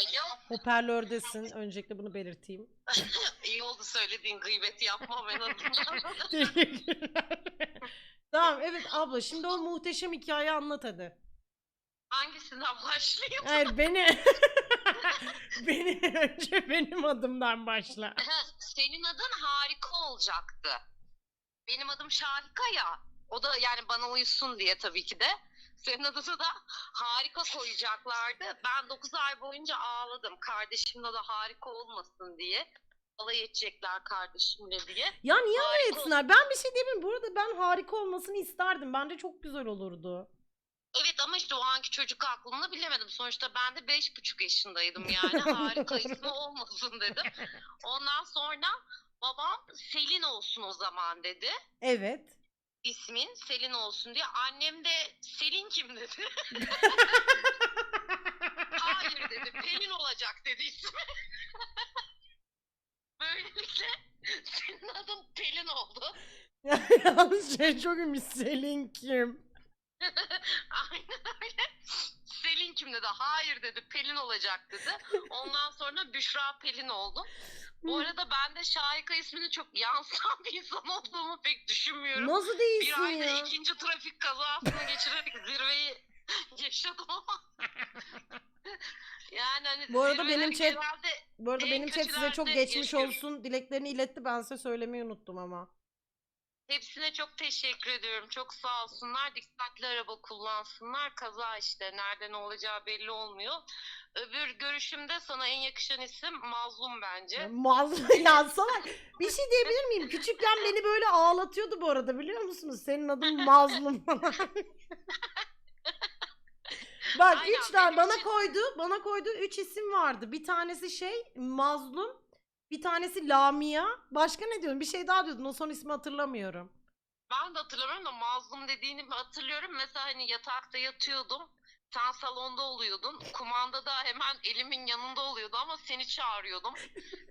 Alo. Hoparlördesin. Öncelikle bunu belirteyim. İyi oldu söylediğin gıybeti yapmam en azından. Teşekkürler. tamam evet abla şimdi o muhteşem hikayeyi anlat hadi. Hangisinden başlayayım? Hayır beni beni önce benim adımdan başla. Senin adın harika olacaktı. Benim adım Şahika ya. O da yani bana uysun diye tabii ki de. Senin adını da harika koyacaklardı. Ben 9 ay boyunca ağladım. Kardeşimle de harika olmasın diye. Alay edecekler kardeşimle diye. Ya niye Harika etsinler? Ben bir şey diyeyim. Bu arada ben harika olmasını isterdim. Bence çok güzel olurdu. Evet ama işte o anki çocuk aklımda bilemedim. Sonuçta ben de beş buçuk yaşındaydım yani. Harika ismi olmasın dedim. Ondan sonra babam Selin olsun o zaman dedi. Evet. İsmin Selin olsun diye. Annem de Selin kim dedi. Hayır dedi. Pelin olacak dedi ismi. Böylelikle senin adın Pelin oldu. Yalnız şey çok iyiymiş. Selin kim? Aynen öyle. Selin kim dedi. Hayır dedi. Pelin olacak dedi. Ondan sonra Büşra Pelin oldum. Bu arada ben de Şahika ismini çok yansıtan bir insan olduğumu pek düşünmüyorum. Nasıl bir değilsin ayda ya? ikinci trafik kazasını geçirerek zirveyi yaşadım ama. yani hani Bu arada zirveleri benim chat- genelde Bu arada en benim chat size çok kötülerde geçmiş yaşıyorum. olsun dileklerini iletti. Ben size söylemeyi unuttum ama. Hepsine çok teşekkür ediyorum. Çok sağ olsunlar. Dikkatli araba kullansınlar. Kaza işte. Nerede ne olacağı belli olmuyor. Öbür görüşümde sana en yakışan isim Mazlum bence. Mazlum ya salak. Bir şey diyebilir miyim? Küçükken beni böyle ağlatıyordu bu arada biliyor musunuz? Senin adın Mazlum falan. Bak Aynen, üç tane benim bana için- koydu. Bana koydu üç isim vardı. Bir tanesi şey Mazlum. Bir tanesi Lamia. Başka ne diyordun? Bir şey daha diyordun. O son ismi hatırlamıyorum. Ben de hatırlamıyorum da Mazlum dediğini hatırlıyorum. Mesela hani yatakta yatıyordum. Sen salonda oluyordun. Kumanda da hemen elimin yanında oluyordu ama seni çağırıyordum.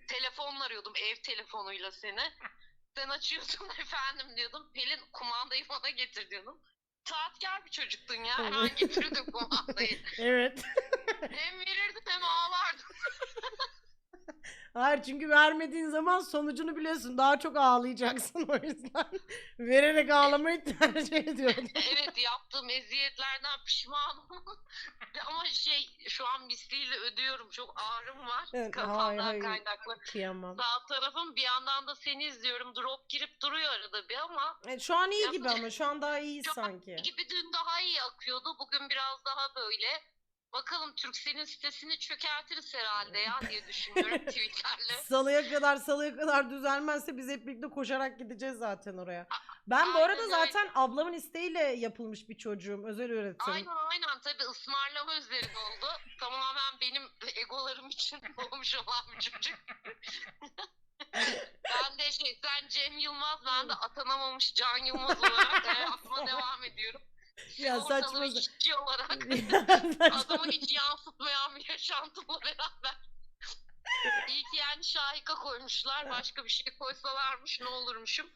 Telefonla arıyordum ev telefonuyla seni. Sen açıyordun efendim diyordum. Pelin kumandayı bana getir diyordum. Saatkar bir çocuktun ya. Hemen getirdin kumandayı. Evet. Hem Hayır çünkü vermediğin zaman sonucunu biliyorsun. Daha çok ağlayacaksın o yüzden. Vererek ağlamayı tercih ediyordum. evet yaptığım eziyetlerden pişmanım. Ama şey şu an misliyle ödüyorum. Çok ağrım var. Evet, Kafamdan hayır, kaynaklı. Kıyamam. Sağ tarafım bir yandan da seni izliyorum. Drop girip duruyor arada bir ama Evet, şu an iyi gibi ama şu an daha iyi sanki. gibi dün daha iyi akıyordu. Bugün biraz daha böyle. Bakalım Turkcell'in sitesini çökertiriz herhalde ya diye düşünüyorum tweetlerle. Salıya kadar salıya kadar düzelmezse biz hep birlikte koşarak gideceğiz zaten oraya. Ben bu Aynen arada öyle. zaten ablamın isteğiyle yapılmış bir çocuğum. Özel öğretim. Aynen aynen tabii ısmarlama üzerine oldu. Tamamen benim egolarım için olmuş olan bir çocuk. ben de şey sen Cem Yılmaz ben de atanamamış Can Yılmaz olarak hayatıma devam ediyorum. Ya saçma. işçi olarak adamı hiç yansıtmayan bir yaşantımla beraber. İyi ki yani Şahika koymuşlar. Başka bir şey koysalarmış ne olurmuşum.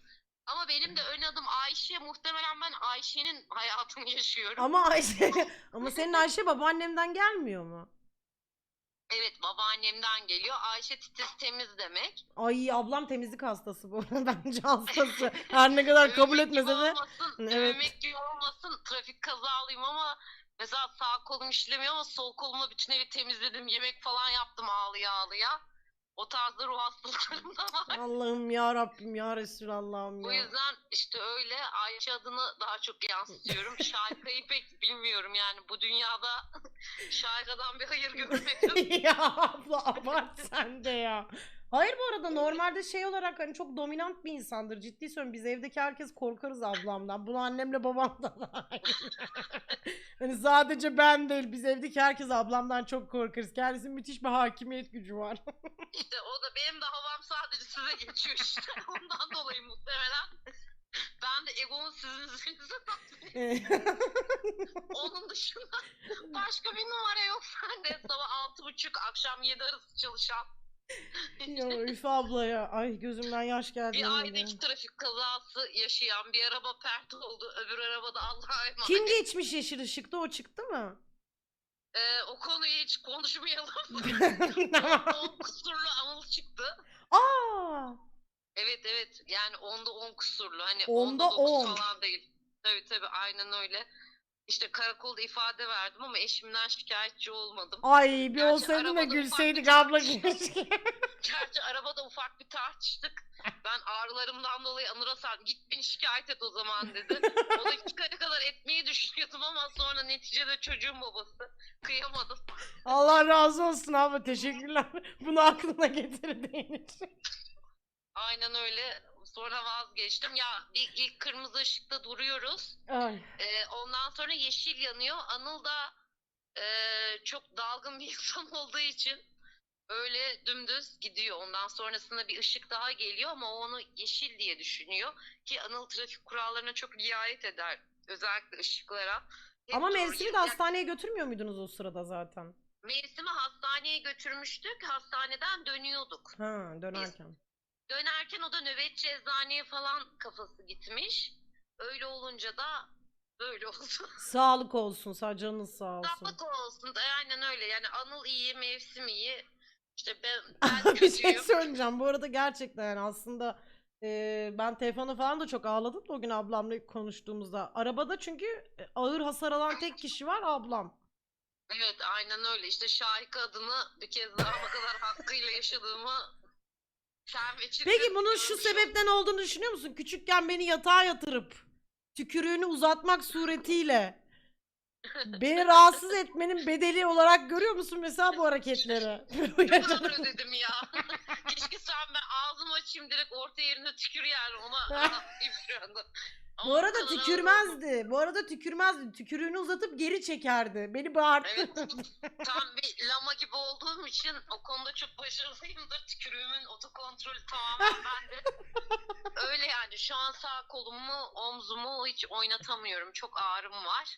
Ama benim de ön adım Ayşe. Muhtemelen ben Ayşe'nin hayatını yaşıyorum. ama Ayşe ama senin Ayşe babaannemden gelmiyor mu? Evet babaannemden geliyor. Ayşe titiz temiz demek. Ay ablam temizlik hastası bu arada bence hastası. Her ne kadar kabul Övmek gibi etmese de. Olmasın, Evet. Övmek gibi olmasın. Trafik kazalıyım ama mesela sağ kolum işlemiyor ama sol kolumla bütün evi temizledim. Yemek falan yaptım ağlıya ağlıya. O tarzda ruh hastalıklarım da var. Allah'ım ya Rabbim ya Resulallah'ım O ya. yüzden işte öyle Ayşe adını daha çok yansıtıyorum. Şahika'yı pek bilmiyorum yani bu dünyada Şahika'dan bir hayır görmedim. ya abla abart sen de ya. Hayır bu arada normalde şey olarak hani çok dominant bir insandır. Ciddi söylüyorum biz evdeki herkes korkarız ablamdan. Bunu annemle babam da var. hani sadece ben değil biz evdeki herkes ablamdan çok korkarız. Kendisinin müthiş bir hakimiyet gücü var. İşte o da benim de havam sadece size geçiyor işte. Ondan dolayı muhtemelen. Ben de egomu sizin üzerinize. Onun dışında başka bir numara yok sende. Sabah altı buçuk, akşam yedi arası çalışan. Ya üf abla ya. Ay gözümden yaş geldi. Bir ayda iki trafik kazası yaşayan bir araba pert oldu. Öbür araba da Allah'a emanet. Kim geçmiş yeşil ışıkta o çıktı mı? Ee, o konuyu hiç konuşmayalım. 10 kusurlu Anıl çıktı. Aa, Evet evet yani onda 10 kusurlu. Hani Onda 10'da 9 on. falan değil. Tabii tabii aynen öyle. İşte karakolda ifade verdim ama eşimden şikayetçi olmadım. ay bir Gerçi olsaydın da arabada ufak gülseydik bir abla keşke. Gerçi arabada ufak bir tartıştık. Ben ağrılarımdan dolayı Anur'a sardım. Git beni şikayet et o zaman dedi. Onu çıkana kadar etmeyi düşünüyordum ama sonra neticede çocuğun babası. Kıyamadım. Allah razı olsun abla teşekkürler. Bunu aklına getirdiğin için. Aynen öyle. Sonra vazgeçtim. Ya bir ilk kırmızı ışıkta duruyoruz. Ay. Ee, ondan sonra yeşil yanıyor. Anıl da e, çok dalgın bir insan olduğu için öyle dümdüz gidiyor. Ondan sonrasında bir ışık daha geliyor ama o onu yeşil diye düşünüyor. Ki Anıl trafik kurallarına çok riayet eder. Özellikle ışıklara. Hep Ama Mevsim'i de hastaneye götürmüyor muydunuz o sırada zaten? Mevsim'i hastaneye götürmüştük. Hastaneden dönüyorduk. Ha dönerken. Dönerken o da nöbetçi eczaneye falan kafası gitmiş. Öyle olunca da böyle oldu. Sağlık olsun sağ canınız sağ olsun. Sağlık olsun. da Aynen öyle. Yani Anıl iyi, mevsim iyi. İşte ben, ben bir şey söyleyeceğim. Bu arada gerçekten yani aslında e, ben telefonda falan da çok ağladım da o gün ablamla konuştuğumuzda. Arabada çünkü e, ağır hasar alan tek kişi var ablam. Evet aynen öyle. İşte Şahika adını bir kez daha ne kadar hakkıyla yaşadığımı Peki bunun şu sebepten olduğunu düşünüyor musun? Küçükken beni yatağa yatırıp tükürüğünü uzatmak suretiyle beni rahatsız etmenin bedeli olarak görüyor musun mesela bu hareketleri? Ne kadar ödedim ya. Keşke sen ben ağzımı açayım direkt orta yerine tükür yani ona anlatayım şu anda. Ama Bu arada kadına- tükürmezdi. Bu arada tükürmezdi. Tükürüğünü uzatıp geri çekerdi. Beni bağırttı. Evet. Tam bir lama gibi olduğum için o konuda çok başarılıyımdır. Tükürüğümün otokontrolü tamamen bende. Öyle yani şu an sağ kolumu, omzumu hiç oynatamıyorum. Çok ağrım var.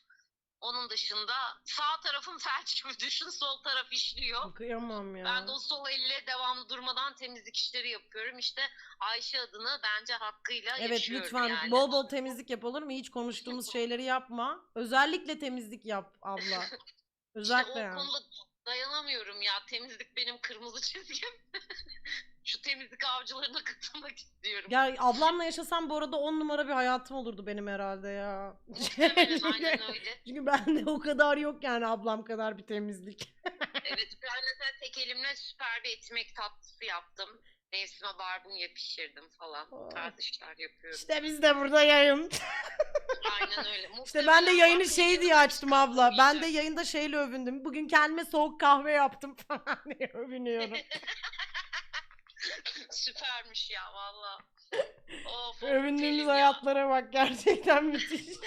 Onun dışında sağ tarafım felç gibi düşün, sol taraf işliyor. Kıyamam ya. Ben de o sol elle devamlı durmadan temizlik işleri yapıyorum. İşte Ayşe adını bence hakkıyla Evet yaşıyorum lütfen yani. bol bol temizlik yap olur mu? Hiç konuştuğumuz şeyleri yapma. Özellikle temizlik yap abla. İşte Özellikle o yani. konuda dayanamıyorum ya. Temizlik benim kırmızı çizgim. Şu temizlik avcılarına katılmak istiyorum. Ya ablamla yaşasam bu arada on numara bir hayatım olurdu benim herhalde ya. Muhtemelen çünkü, aynen öyle. çünkü bende o kadar yok yani ablam kadar bir temizlik. Evet ben mesela tek elimle süper bir etimek tatlısı yaptım. Mevsime barbunya pişirdim falan. Oh. Kardeşler yapıyorum. İşte biz de burada yayın. Aynen öyle. İşte ben de yayını Muhtemelen şey diye açtım abla. Ben de yayında şeyle övündüm. Bugün kendime soğuk kahve yaptım falan diye övünüyorum. Süpermiş ya valla. Of, Övündüğümüz ya. hayatlara bak gerçekten müthiş.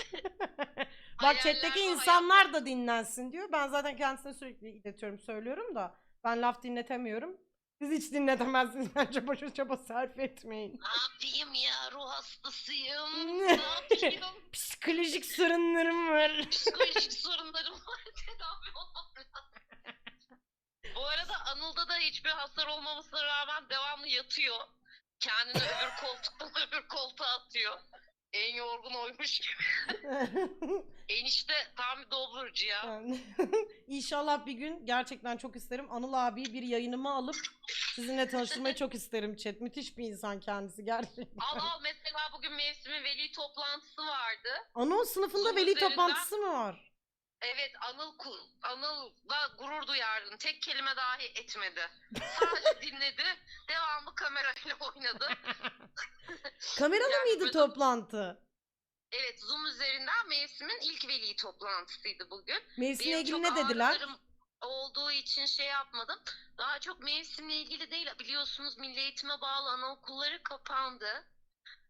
bak chatteki insanlar da dinlensin diyor. Ben zaten kendisine sürekli iletiyorum söylüyorum da. Ben laf dinletemiyorum. Siz hiç dinletemezsiniz. Bence boşu çaba sarf etmeyin. Ne yapayım ya ruh hastasıyım. Ne? yapayım? Psikolojik sorunlarım var. Psikolojik sorunlarım var. Tedavi olmam. Bu arada Anıl'da da hiçbir hasar olmamasına rağmen devamlı yatıyor. Kendini öbür koltuktan öbür koltuğa atıyor. En yorgun oymuş gibi. Enişte tam bir doblurcu ya. İnşallah bir gün gerçekten çok isterim. Anıl abi bir yayınıma alıp sizinle tanıştırmayı çok isterim chat. Müthiş bir insan kendisi gerçekten. Al al mesela bugün mevsimin veli toplantısı vardı. Anıl sınıfında Zoom veli üzerinden- toplantısı mı var? Evet Anıl ku- Anıl'la gurur duyardın. Tek kelime dahi etmedi. Sadece dinledi. Devamlı kamerayla oynadı. Kameralı Yani mıydı böyle- toplantı? Evet Zoom üzerinden mevsimin ilk veli toplantısıydı bugün. Mevsimle Benim ilgili çok ne dediler? ağrılarım olduğu için şey yapmadım. Daha çok mevsimle ilgili değil. Biliyorsunuz Milli Eğitime bağlı anaokulları kapandı.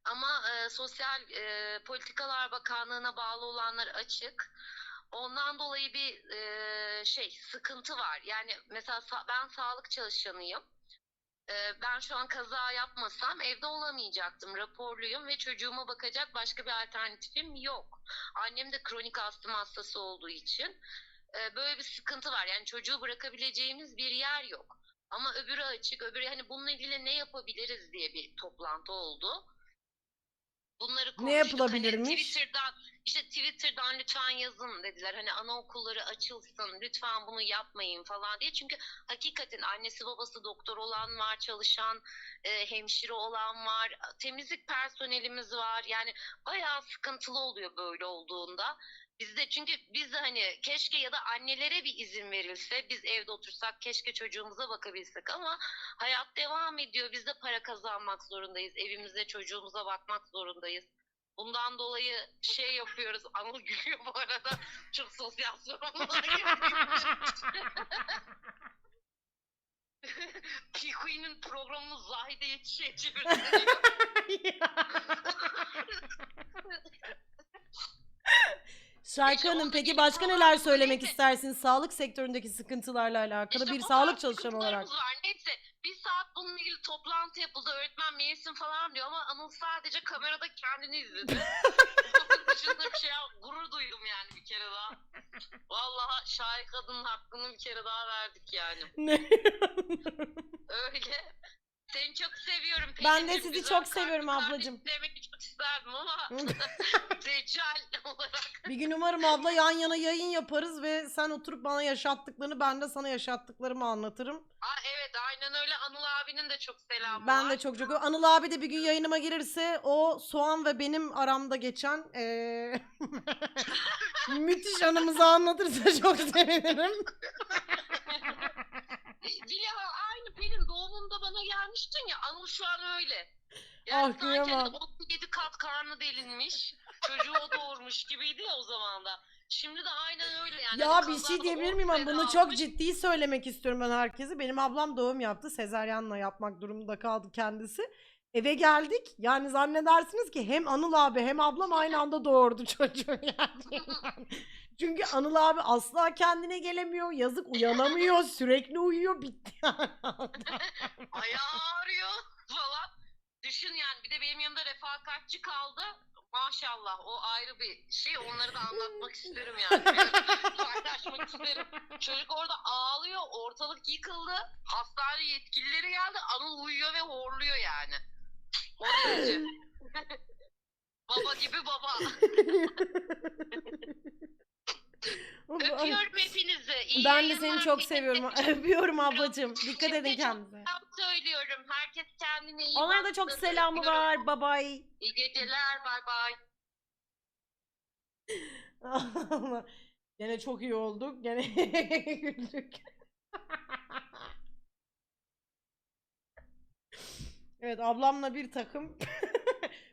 Ama e, Sosyal e, Politikalar Bakanlığı'na bağlı olanlar açık. Ondan dolayı bir e, şey sıkıntı var. Yani mesela sa- ben sağlık çalışanıyım. E, ben şu an kaza yapmasam evde olamayacaktım. Raporluyum ve çocuğuma bakacak başka bir alternatifim yok. Annem de kronik astım hastası olduğu için e, böyle bir sıkıntı var. Yani çocuğu bırakabileceğimiz bir yer yok. Ama öbürü açık. Öbürü hani bununla ilgili ne yapabiliriz diye bir toplantı oldu. Bunları Ne konuştuk. yapılabilirmiş? Hani Twitter'dan işte Twitter'dan lütfen yazın dediler. Hani anaokulları açılsın. Lütfen bunu yapmayın falan diye. Çünkü hakikaten annesi babası doktor olan var, çalışan e, hemşire olan var, temizlik personelimiz var. Yani bayağı sıkıntılı oluyor böyle olduğunda. Bizde çünkü biz de hani keşke ya da annelere bir izin verilse biz evde otursak keşke çocuğumuza bakabilsek ama hayat devam ediyor. Biz de para kazanmak zorundayız. Evimize çocuğumuza bakmak zorundayız. Bundan dolayı şey yapıyoruz. Anıl gülüyor bu arada. Çok sosyal sorumluluğa P-Queen'in programını Zahide yetişe çevirdi. Şarkı Peki, Hanım peki başka neler söylemek neyse. istersiniz sağlık sektöründeki sıkıntılarla alakalı İşte bir bu sağlık tarz çalışanı olarak? sıkıntılarımız Var. Neyse bir saat bununla ilgili toplantı yapıldı. Öğretmen mailsin falan diyor ama Anıl sadece kamerada kendini izledi. Onun dışında bir şey yap- gurur duydum yani bir kere daha. Vallahi şair kadının hakkını bir kere daha verdik yani. Ne? Öyle. Seni çok seviyorum. Ben de Pelin'cim. sizi Güzel çok seviyorum kalpli ablacığım. Demek çok isterdim ama Deccal olarak. bir gün umarım abla yan yana yayın yaparız ve sen oturup bana yaşattıklarını ben de sana yaşattıklarımı anlatırım. Aa, evet aynen öyle. Anıl abinin de çok selamı Ben var. de çok çok Anıl abi de bir gün yayınıma gelirse o soğan ve benim aramda geçen eee, müthiş anımızı anlatırsa çok sevinirim. Bilal aynı Pelin doğumunda bana gelmiştin ya Anıl şu an öyle. Yani Ah, sanki kıyamam. hani 37 kat karnı delinmiş. Çocuğu o doğurmuş gibiydi ya o zaman da. Şimdi de aynen öyle yani. Ya Hani bir şey kazada diyebilir on miyim ama sene bunu çok ciddi söylemek istiyorum ben herkese. Benim ablam doğum yaptı. Sezaryenle yapmak durumunda kaldı kendisi. Eve geldik. Yani zannedersiniz ki hem Anıl abi hem ablam aynı anda doğurdu çocuğu yani. Çünkü Anıl abi asla kendine gelemiyor. Yazık uyanamıyor. Sürekli uyuyor. Bitti yani. Ayağı ağrıyor falan. Düşün yani bir de benim yanımda refakatçi kaldı. Maşallah o ayrı bir şey. Onları da anlatmak isterim yani. Paylaşmak isterim. Çocuk orada ağlıyor. Ortalık yıkıldı. Hastane yetkilileri geldi. Anıl uyuyor ve horluyor yani. O derece. baba gibi baba. Öpüyorum hepinizi. İyi Ben de seni çok seviyorum. Öpüyorum ablacığım. Dikkat edin kendinize. selam söylüyorum. Herkes kendine iyi Onlara da çok selamı var. Bye bye. İyi geceler. Bay. Allah. Gene çok iyi olduk. Gene güldük. evet ablamla bir takım.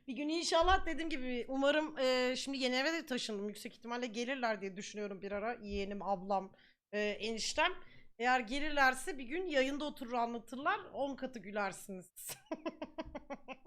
Bir gün inşallah dediğim gibi umarım e, şimdi yeni eve de taşındım. Yüksek ihtimalle gelirler diye düşünüyorum bir ara. Yeğenim, ablam, e, eniştem. Eğer gelirlerse bir gün yayında oturur anlatırlar. 10 katı gülersiniz.